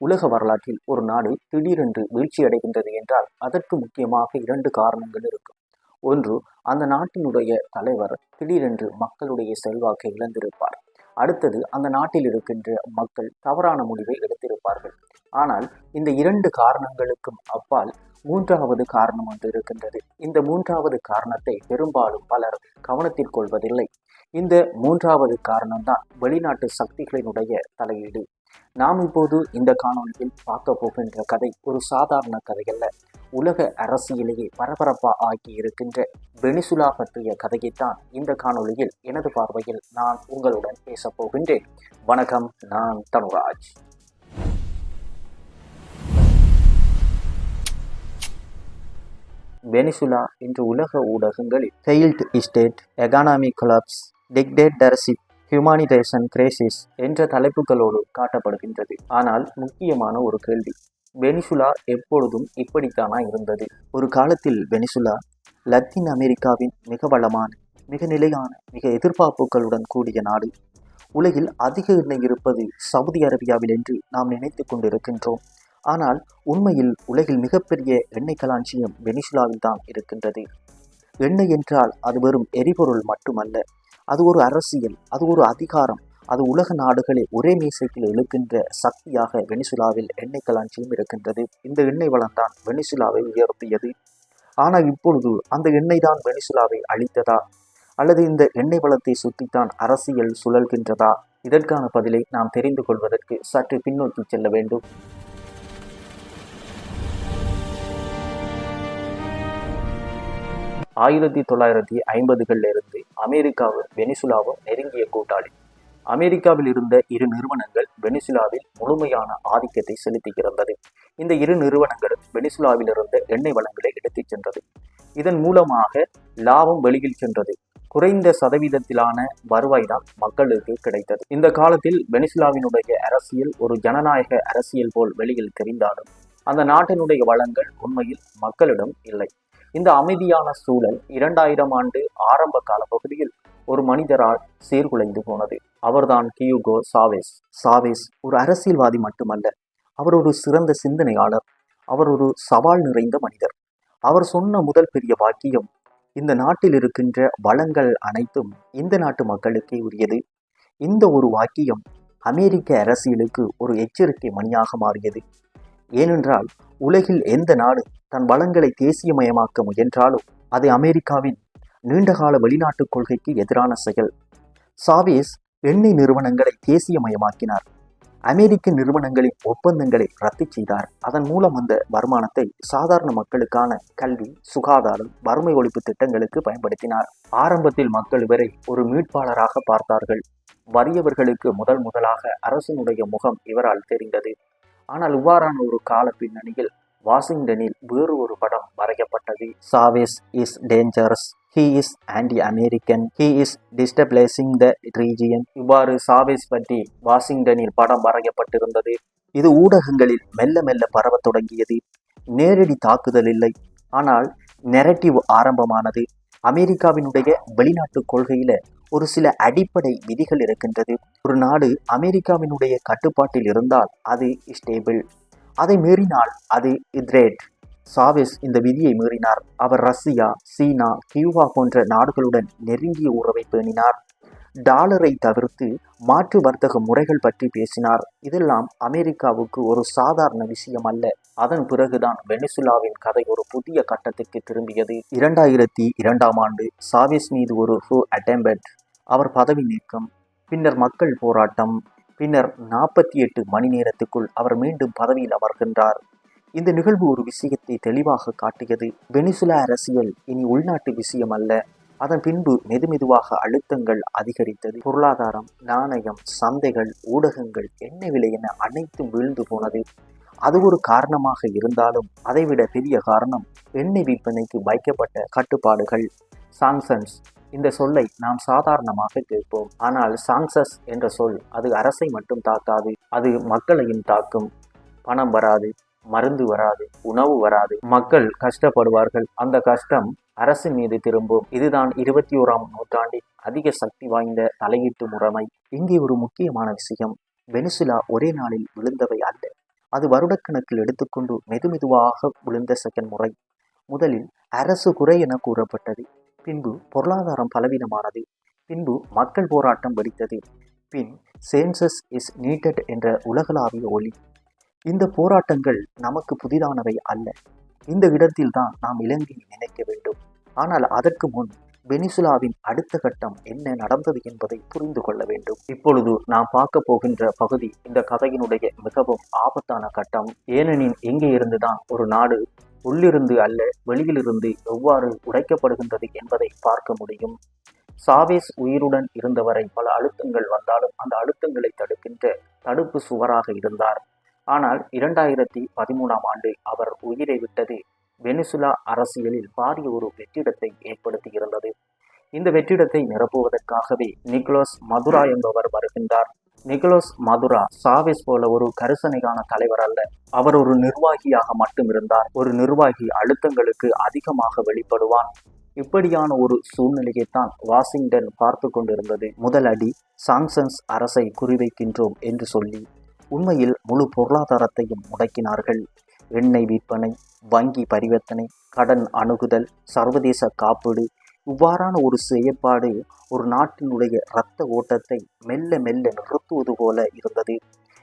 உலக வரலாற்றில் ஒரு நாடு திடீரென்று வீழ்ச்சியடைகின்றது என்றால் அதற்கு முக்கியமாக இரண்டு காரணங்கள் இருக்கும். ஒன்று அந்த நாட்டினுடைய தலைவர் திடீரென்று மக்களுடைய செல்வாக்கை இழந்திருப்பார். அடுத்தது அந்த நாட்டில் இருக்கின்ற மக்கள் தவறான முடிவை எடுத்திருப்பார்கள். ஆனால் இந்த இரண்டு காரணங்களுக்கும் அப்பால் மூன்றாவது காரணம் ஒன்று இருக்கின்றது. இந்த மூன்றாவது காரணத்தை பெரும்பாலும் பலர் கவனத்தில் கொள்வதில்லை. இந்த மூன்றாவது காரணம்தான் வெளிநாட்டு சக்திகளினுடைய தலையீடு. நாம் இப்போது இந்த காணொலியில் பார்க்க போகின்ற கதை ஒரு சாதாரண கதையல்ல உலக அரசியலையே பரபரப்பா ஆகி இருக்கின்ற வெனிசுலா பற்றிய கதையைத்தான் இந்த காணொளியில் எனது பார்வையில் நான் உங்களுடன் பேசப் போகின்றேன். வணக்கம் நான் தனுராஜ். வெனிசுலா இன்று உலக ஊடகங்களில். Failed state economic collapse dictatorship humanitarian crisis என்ற தலைப்புகளோடு காட்டப்படுகின்றது. ஆனால் முக்கியமான ஒரு கேள்வி. வெனிசுலா எப்பொழுதும் இப்படித்தானா இருந்தது? ஒரு காலத்தில் வெனிசுலா லத்தீன் அமெரிக்காவின் மிக வளமான மிக நிலையான மிக எதிர்பார்ப்புகளுடன் கூடிய நாடு. உலகில் அதிக எண்ணெய் இருப்பது சவுதி அரேபியாவில் என்று நாம் நினைத்து கொண்டிருக்கின்றோம். ஆனால் உண்மையில் உலகில் மிகப்பெரிய எண்ணெய் கலாஞ்சியம் வெனிசுலாவில் தான் இருக்கின்றது. எண்ணெய் என்றால் அது வெறும் எரிபொருள் மட்டுமல்ல அது ஒரு அரசியல் அது ஒரு அதிகாரம். அது உலக நாடுகளை ஒரே மேசையில் இழுக்கின்ற சக்தியாக வெனிசுலாவில் எண்ணெய் கலாஞ்சியும் இருக்கின்றது. இந்த எண்ணெய் வளம் தான் வெனிசுலாவை உயர்த்தியது. ஆனால் இப்பொழுது அந்த எண்ணெய் தான் வெனிசுலாவை அழித்ததா? அல்லது இந்த எண்ணெய் வளத்தை சுற்றித்தான் அரசியல் சுழல்கின்றதா? இதற்கான பதிலை நாம் தெரிந்து கொள்வதற்கு சற்று பின்னோக்கி செல்ல வேண்டும். ஆயிரத்தி தொள்ளாயிரத்தி ஐம்பதுகளில் இருந்து அமெரிக்காவும் வெனிசுலாவும் நெருங்கிய கூட்டாளி. அமெரிக்காவில் இருந்த இரு நிறுவனங்கள் வெனிசுலாவில் முழுமையான ஆதிக்கத்தை செலுத்தியிருந்தது இந்த இரு நிறுவனங்களும் வெனிசுலாவில் இருந்த எண்ணெய் வளங்களை எடுத்துச் சென்றது. இதன் மூலமாக லாபம் வெளியில் சென்றது. குறைந்த சதவீதத்திலான வருவாய் தான் மக்களுக்கு கிடைத்தது. இந்த காலத்தில் வெனிசுலாவினுடைய அரசியல் ஒரு ஜனநாயக அரசியல் போல் வெளியில் தெரிந்தாலும் அந்த நாட்டினுடைய வளங்கள் உண்மையில் மக்களிடம் இல்லை. இந்த அமைதியான சூழல் இரண்டாயிரம் ஆண்டு ஆரம்ப கால பகுதியில் ஒரு மனிதரால் சீர்குலைந்து போனது. அவர்தான் கியூகோ சாவேஸ். சாவேஸ் ஒரு அரசியல்வாதி மட்டுமல்ல அவர் ஒரு சிறந்த சிந்தனையாளர் அவர் ஒரு சவால் நிறைந்த மனிதர். அவர் சொன்ன முதல் பெரிய வாக்கியம் இந்த நாட்டில் இருக்கின்ற வளங்கள் அனைத்தும் இந்த நாட்டு மக்களுக்கே உரியது. இந்த ஒரு வாக்கியம் அமெரிக்க அரசியலுக்கு ஒரு எச்சரிக்கை மணியாக மாறியது. ஏனென்றால் உலகில் எந்த நாடு தன் வளங்களை தேசியமயமாக்க முயன்றாலும் அது அமெரிக்காவின் நீண்டகால வெளிநாட்டுக் கொள்கைக்கு எதிரான செயல். சாவேஸ் எண்ணெய் நிறுவனங்களை தேசியமயமாக்கினார். அமெரிக்க நிறுவனங்களின் ஒப்பந்தங்களை ரத்து செய்தார். அதன் மூலம் வந்த வருமானத்தை சாதாரண மக்களுக்கான கல்வி சுகாதாரம் வறுமை ஒழிப்பு திட்டங்களுக்கு பயன்படுத்தினார். ஆரம்பத்தில் மக்கள் இவரை ஒரு மீட்பாளராக பார்த்தார்கள். வறியவர்களுக்கு முதல் முதலாக அரசனுடைய முகம் இவரால் தெரிந்தது. ஆனால் இவ்வாறான ஒரு கால பின்னணியில் வாஷிங்டனில் வேறு ஒரு படம் வரையப்பட்டது Chavez is dangerous he is anti American he is destabilizing the region இவ்வாறு சாவேஸ் பற்றி வாஷிங்டனில் படம் வரையப்பட்டிருந்தது இது ஊடகங்களில் மெல்ல மெல்ல பரவத் தொடங்கியது. நேரடி தாக்குதல் இல்லை. ஆனால் நெரட்டிவ் ஆரம்பமானது. அமெரிக்காவினுடைய வெளிநாட்டு கொள்கையில ஒரு சில அடிப்படை விதிகள் இருக்கின்றது. ஒரு நாடு அமெரிக்காவினுடைய கட்டுப்பாட்டில் இருந்தால் அது ஸ்டேபிள் அதை மீறினால் அது இத்ரேட் சாவேஸ் இந்த விதியை மீறினார். அவர் ரஷ்யா சீனா கியூபா போன்ற நாடுகளுடன் நெருங்கிய உறவை பேணினார். டாலரை தவிர்த்து மாற்று வர்த்தக முறைகள் பற்றி பேசினார். இதெல்லாம் அமெரிக்காவுக்கு ஒரு சாதாரண விஷயம் அல்ல. அதன் பிறகுதான் வெனிசுலாவின் கதை ஒரு புதிய கட்டத்திற்கு திரும்பியது. இரண்டாயிரத்தி இரண்டாம் ஆண்டு சாவேஸ் மீது ஒரு ஹூ அட்டம்பட் அவர் பதவி நீக்கம் பின்னர் மக்கள் போராட்டம் பின்னர் நாற்பத்தி எட்டு மணி நேரத்துக்குள் அவர் மீண்டும் பதவியில் அமர்கின்றார். இந்த நிகழ்வு ஒரு விஷயத்தை தெளிவாக காட்டியது வெனிசுலா அரசியல் இனி உள்நாட்டு விஷயம் அல்ல. அதன் பின்பு மெதுமெதுவாக அழுத்தங்கள் அதிகரித்தது. பொருளாதாரம் நாணயம் சந்தைகள் ஊடகங்கள் எண்ணெய் விலை என அனைத்தும் வீழ்ந்து போனது. அது ஒரு காரணமாக இருந்தாலும் அதைவிட பெரிய காரணம் எண்ணெய் விற்பனைக்கு வைக்கப்பட்ட கட்டுப்பாடுகள். சாங்சன்ஸ் இந்த சொல்லை நாம் சாதாரணமாக கேட்போம். ஆனால் சாங்சஸ் என்ற சொல் அது அரசை மட்டும் தாக்காது அது மக்களையும் தாக்கும். பணம் வராது மருந்து வராது உணவு வராது. மக்கள் கஷ்டப்படுவார்கள். அந்த கஷ்டம் அரசு மீது திரும்பும். இதுதான் இருபத்தி ஓராம் நூற்றாண்டின் அதிக சக்தி வாய்ந்த தலையீட்டு முறைமை. இங்கே ஒரு முக்கியமான விஷயம். வெனிசுலா ஒரே நாளில் விழுந்தவை அல்ல. அது வருடக்கணக்கில் எடுத்துக்கொண்டு மெதுமெதுவாக விழுந்த செகண்ட் முறை. முதலில் அரசு குறை என கூறப்பட்டது. பின்பு பொருளாதாரம் பலவீனமானது. பின்பு மக்கள் போராட்டம் வெடித்தது. பின் சென்சஸ் இஸ் நீட்டட் என்ற உலகளாவிய ஒளி. இந்த போராட்டங்கள் நமக்கு புதிதானவை அல்ல. இந்த இடத்தில்தான் நாம் இலங்கையை நினைக்க வேண்டும். ஆனால் அதற்கு முன் வெனிசுலாவின் அடுத்த கட்டம் என்ன நடந்தது என்பதை புரிந்து கொள்ள வேண்டும். இப்பொழுது நாம் பார்க்க போகின்ற பகுதி இந்த கதையினுடைய மிகவும் ஆபத்தான கட்டம். ஏனெனில் இங்கே இருந்துதான் ஒரு நாடு உள்ளிருந்து அல்ல வெளியிலிருந்து எவ்வாறு உடைக்கப்படுகின்றது என்பதை பார்க்க முடியும். சாவேஸ் உயிருடன் இருந்தவரை பல அழுத்தங்கள் வந்தாலும் அந்த அழுத்தங்களை தடுக்கின்ற தடுப்பு சுவராக இருந்தார். ஆனால் இரண்டாயிரத்தி பதிமூணாம் ஆண்டு அவர் உயிரை விட்டது வெனிசுலா அரசியலில் பாரிய ஒரு வெற்றிடத்தை ஏற்படுத்தி இருந்தது இந்த வெற்றிடத்தை நிரப்புவதற்காகவே நிக்கோலஸ் மதுரா என்பவர் வருகின்றார். நிக்கோலஸ் மதுரா சாவேஸ் போல ஒரு கரிசனையான தலைவர் அல்ல. அவர் ஒரு நிர்வாகியாக மட்டும் இருந்தார் ஒரு நிர்வாகி அழுத்தங்களுக்கு அதிகமாக வெளிப்படுவான். இப்படியான ஒரு சூழ்நிலையைத்தான் வாஷிங்டன் பார்த்து கொண்டிருந்தது. முதல் அடி சாங்சன்ஸ் அரசை குறிவைக்கின்றோம் என்று சொல்லி உண்மையில் முழு பொருளாதாரத்தையும் முடக்கினார்கள். எண்ணெய் விற்பனை வங்கி பரிவர்த்தனை கடன் அணுகுதல் சர்வதேச காப்பீடு இவ்வாறான ஒரு செயற்பாடு ஒரு நாட்டினுடைய இரத்த ஓட்டத்தை மெல்ல மெல்ல நிறுத்துவது போல இருந்தது.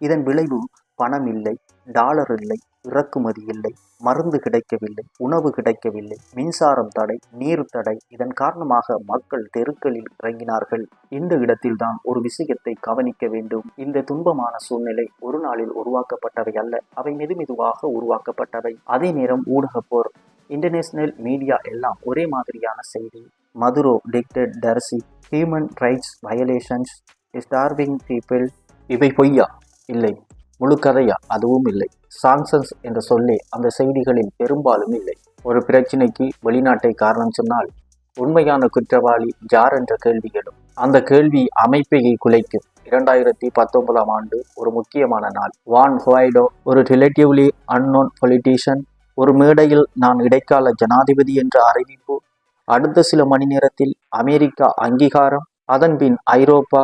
இதன் விளைவு பணம் இல்லை டாலர் இல்லை இறக்குமதி இல்லை மருந்து கிடைக்கவில்லை உணவு கிடைக்கவில்லை மின்சாரம் தடை நீர் தடை. இதன் காரணமாக மக்கள் தெருக்களில் இறங்கினார்கள். இந்த இடத்தில்தான் ஒரு விஷயத்தை கவனிக்க வேண்டும். இந்த துன்பமான சூழ்நிலை ஒரு நாளில் உருவாக்கப்பட்டவை அல்ல. அவை மெதுமெதுவாக உருவாக்கப்பட்டவை. அதே நேரம் ஊடகப்போர் இன்டர்நேஷனல் மீடியா எல்லாம் ஒரே மாதிரியான செய்தி. Maduro dictatorship human rights violations starving people இவை பொய்யா? இல்லை. முழு கதையா அதுவும் இல்லை. சாங்சன்ஸ் என்ற சொல்லே அந்த செய்திகளில் பெரும்பாலும் இல்லை. ஒரு பிரச்சனைக்கு வெளிநாட்டை காரணம் சொன்னால் உண்மையான குற்றவாளி யார் என்ற கேள்வி எழும். அந்த கேள்வி அமைப்பையை குலைக்கும். இரண்டாயிரத்தி பத்தொன்பதாம் ஆண்டு ஒரு முக்கியமான நாள். வான் ஹுவைடோ ஒரு ரிலேட்டிவ்லி அன்னோன் பொலிட்டீஷியன் ஒரு மேடையில் நான் இடைக்கால ஜனாதிபதி என்ற அறிவிப்பு அடுத்த சில மணி நேரத்தில் அமெரிக்கா அங்கீகாரம் அதன்பின் ஐரோப்பா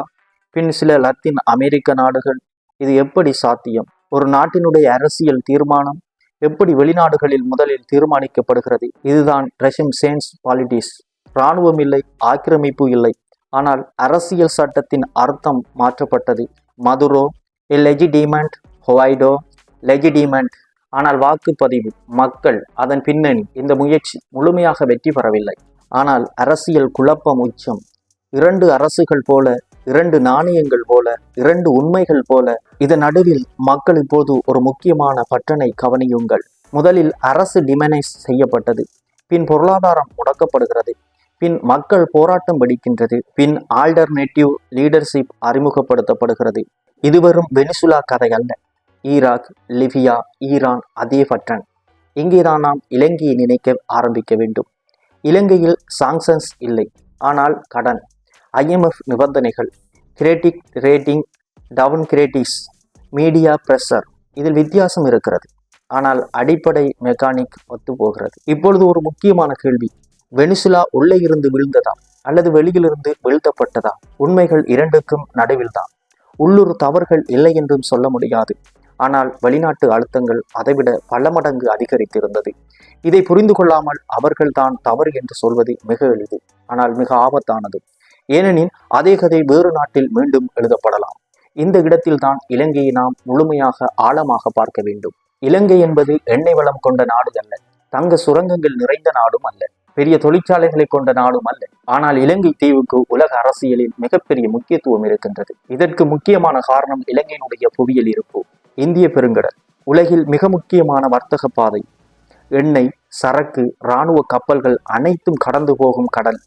பின் சில லத்தீன் அமெரிக்க நாடுகள் இது எப்படி சாத்தியம்? ஒரு நாட்டினுடைய அரசியல் தீர்மானம் எப்படி வெளிநாடுகளில் முதலில் தீர்மானிக்கப்படுகிறது? இதுதான் ரஷ்யம் சேன்ஸ் பாலிட்டிஸ் இராணுவம் இல்லை ஆக்கிரமிப்பு இல்லை. ஆனால் அரசியல் சட்டத்தின் அர்த்தம் மாற்றப்பட்டது. மதுரோ லெஜிடிமெண்ட் ஹொவைடோ லெஜிடிமெண்ட் ஆனால் வாக்குப்பதிவு மக்கள் அதன் பின்னணி இந்த முயற்சி முழுமையாக வெற்றி பெறவில்லை. ஆனால் அரசியல் குழப்பம் உச்சம். இரண்டு அரசுகள் போல இரண்டு நாணயங்கள் போல இரண்டு உண்மைகள் போல இதன் நடுவில் மக்கள் இப்போது ஒரு முக்கியமான பற்றனை கவனியுங்கள். முதலில் அரசு டிமனைஸ் செய்யப்பட்டது பின் பொருளாதாரம் முடக்கப்படுகிறது பின் மக்கள் போராட்டம் வெடிக்கின்றது பின் ஆல்டர்னேட்டிவ் லீடர்ஷிப் அறிமுகப்படுத்தப்படுகிறது. இதுவரும் வெனிசுலா கதை அல்ல. ஈராக் லிபியா ஈரான் அதே பற்றன். இங்கேதான் நாம் இலங்கையை நினைக்க ஆரம்பிக்க வேண்டும். இலங்கையில் சாங்ஷன்ஸ் இல்லை ஆனால் கடன். ஐஎம்எஃப் நிபந்தனைகள் credit rating down credits media pressure இதில் வித்தியாசம் இருக்கிறது. ஆனால் அடிப்படை மெக்கானிக் ஒத்து போகிறது. இப்பொழுது ஒரு முக்கியமான கேள்வி. வெனிசுலா உள்ளே இருந்து விழுந்ததா அல்லது வெளியிலிருந்து வீழ்த்தப்பட்டதா உண்மைகள் இரண்டுக்கும் நடுவில் தான் உள்ளூர் தவறுகள் இல்லை என்றும் சொல்ல முடியாது. ஆனால் வெளிநாட்டு அழுத்தங்கள் அதைவிட பல மடங்கு அதிகரித்திருந்தது. இதை புரிந்து கொள்ளாமல் அவர்கள்தான் தவறு என்று சொல்வது மிக எளிது. ஆனால் மிக ஆபத்தானது. ஏனெனில் அதே கதை வேறு நாட்டில் மீண்டும் எழுதப்படலாம். இந்த இடத்தில்தான் இலங்கையை நாம் முழுமையாக ஆழமாக பார்க்க வேண்டும். இலங்கை என்பது எண்ணெய் வளம் கொண்ட நாடு அல்ல தங்க சுரங்கங்கள் நிறைந்த நாடும் அல்ல. பெரிய தொழிற்சாலைகளை கொண்ட நாடும் அல்ல. ஆனால் இலங்கை தீவுக்கு உலக அரசியலில் மிகப்பெரிய முக்கியத்துவம் இருக்கின்றது. இதற்கு முக்கியமான காரணம் இலங்கையினுடைய புவியியல் இருப்பு. இந்திய பெருங்கடல். உலகில் மிக முக்கியமான வர்த்தக பாதை. எண்ணெய் சரக்கு இராணுவ கப்பல்கள் அனைத்தும் கடந்து போகும் கடல்.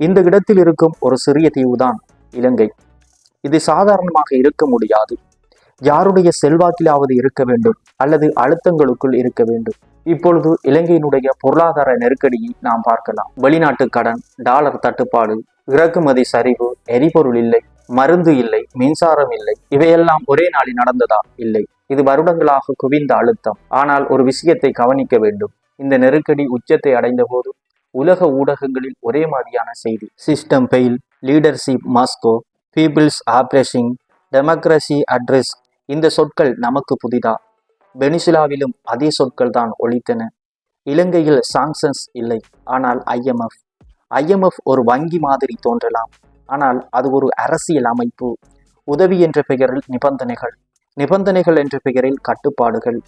இந்த இடத்தில் இருக்கும் ஒரு சிறிய தீவுதான் இலங்கை. இது சாதாரணமாக இருக்க முடியாது. யாருடைய செல்வாக்கிலாவது இருக்க வேண்டும் அல்லது அழுத்தங்களுக்குள் இருக்க வேண்டும். இப்பொழுது இலங்கையினுடைய பொருளாதார நெருக்கடியை நாம் பார்க்கலாம். வெளிநாட்டு கடன் டாலர் தட்டுப்பாடு இறக்குமதி சரிவு எரிபொருள் இல்லை மருந்து இல்லை மின்சாரம் இல்லை இவையெல்லாம் ஒரே நாளில் நடந்ததா? இல்லை. இது வருடங்களாக குவிந்த அழுத்தம். ஆனால் ஒரு விஷயத்தை கவனிக்க வேண்டும். இந்த நெருக்கடி உச்சத்தை அடைந்த போது உலக ஊடகங்களில் ஒரே மாதிரியான செய்தி. System fail leadership Moscow peoples oppressing democracy address இந்த சொற்கள் நமக்கு புதிதா? வெனிசுலாவிலும் அதே சொற்கள் தான் ஒழித்தன இலங்கையில் சாங்ஷன்ஸ் இல்லை. ஆனால் ஐஎம்எஃப் ஐஎம்எஃப் ஒரு வங்கி மாதிரி தோன்றலாம். ஆனால் அது ஒரு அரசியல் அமைப்பு. உதவி என்ற பெயரில் நிபந்தனைகள். நிபந்தனைகள் என்ற பெயரில் கட்டுப்பாடுகள்.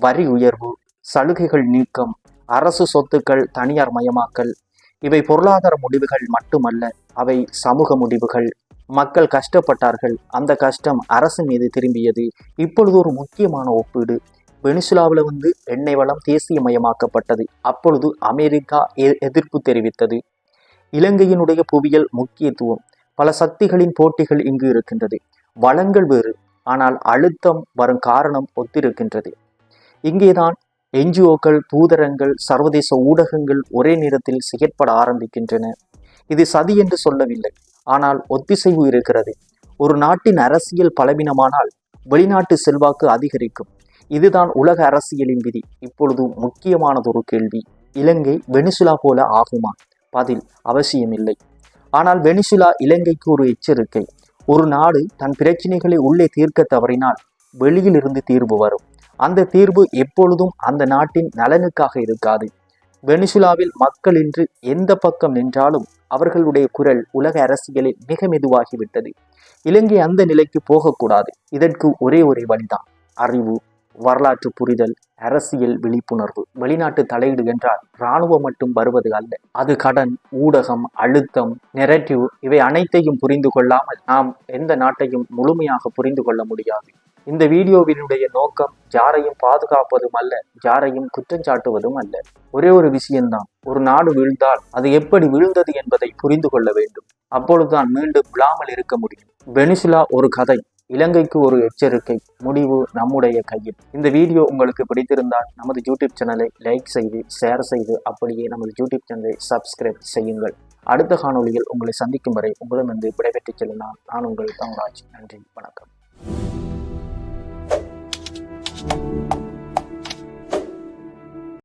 வரி உயர்வு. சலுகைகள் நீக்கம். அரசு சொத்துக்கள் தனியார் மயமாக்கல். இவை பொருளாதார முடிவுகள் மட்டுமல்ல அவை சமூக முடிவுகள். மக்கள் கஷ்டப்பட்டார்கள். அந்த கஷ்டம் அரசு மீது திரும்பியது. இப்பொழுது ஒரு முக்கியமான ஒப்பீடு. வெனிசுலாவில் வந்து எண்ணெய் வளம் தேசியமயமாக்கப்பட்டது அப்பொழுது அமெரிக்கா எ- எதிர்ப்பு தெரிவித்தது. இலங்கையினுடைய புவியியல் முக்கியத்துவம். பல சக்திகளின் போட்டிகள் இங்கு இருக்கின்றது. வளங்கள் வேறு. ஆனால் அழுத்தம் வரும் காரணம் ஒத்திருக்கின்றது. இங்கேதான் என்ஜிஓக்கள் தூதரங்கள் சர்வதேச ஊடகங்கள் ஒரே நேரத்தில் செயற்பட ஆரம்பிக்கின்றன. இது சதி என்று சொல்லவில்லை. ஆனால் ஒத்திசைவு இருக்கிறது. ஒரு நாட்டின் அரசியல் பலவீனமானால் வெளிநாட்டு செல்வாக்கு அதிகரிக்கும். இதுதான் உலக அரசியலின் விதி. இப்பொழுது முக்கியமானதொரு கேள்வி. இலங்கை வெனிசுலா போல ஆகுமா? பதில் அவசியமில்லை. ஆனால் வெனிசுலா இலங்கைக்கு ஒரு எச்சரிக்கை. ஒரு நாடு தன் பிரச்சனைகளை உள்ளே தீர்க்க தவறினால் வெளியில் இருந்து தீர்வு வரும். அந்த தீர்வு எப்பொழுதும் அந்த நாட்டின் நலனுக்காக இருக்காது. வெனிசுலாவில் மக்கள் இன்று எந்த பக்கம் நின்றாலும் அவர்களுடைய குரல் உலக அரசியலில் மிக மெதுவாகிவிட்டது. இலங்கை அந்த நிலைக்கு போகக்கூடாது. இதற்கு ஒரே ஒரே வழிதான். அறிவு வரலாற்று புரிதல் அரசியல் விழிப்புணர்வு. வெளிநாட்டு தலையீடு என்றால் இராணுவம் மட்டும் வருவது அல்ல. அது கடன் ஊடகம் அழுத்தம் நெரட்டிவ் இவை அனைத்தையும் புரிந்து கொள்ளாமல் நாம் எந்த நாட்டையும் முழுமையாக புரிந்து கொள்ள முடியாது. இந்த வீடியோவினுடைய நோக்கம் யாரையும் பாதுகாப்பதும் அல்ல யாரையும் குற்றஞ்சாட்டுவதும் அல்ல. ஒரே ஒரு விஷயம்தான் ஒரு நாடு வீழ்ந்தால் அது எப்படி வீழ்ந்தது என்பதை புரிந்து கொள்ள வேண்டும். அப்பொழுதுதான் மீண்டும் விழாமல் இருக்க முடியும். வெனிசுலா ஒரு கதை இலங்கைக்கு ஒரு எச்சரிக்கை முடிவு நம்முடைய கையில். இந்த வீடியோ உங்களுக்கு பிடித்திருந்தால் நமது யூடியூப் சேனலை லைக் செய்து ஷேர் செய்து அப்படியே நமது யூடியூப் சேனலை சப்ஸ்கிரைப் செய்யுங்கள். அடுத்த காணொளியில் உங்களை சந்திக்கும் வரை உங்களிடமிருந்து விடைபெற்றுச் செல்லும் நான் உங்கள் தங்கராஜ். நன்றி வணக்கம். Thank you.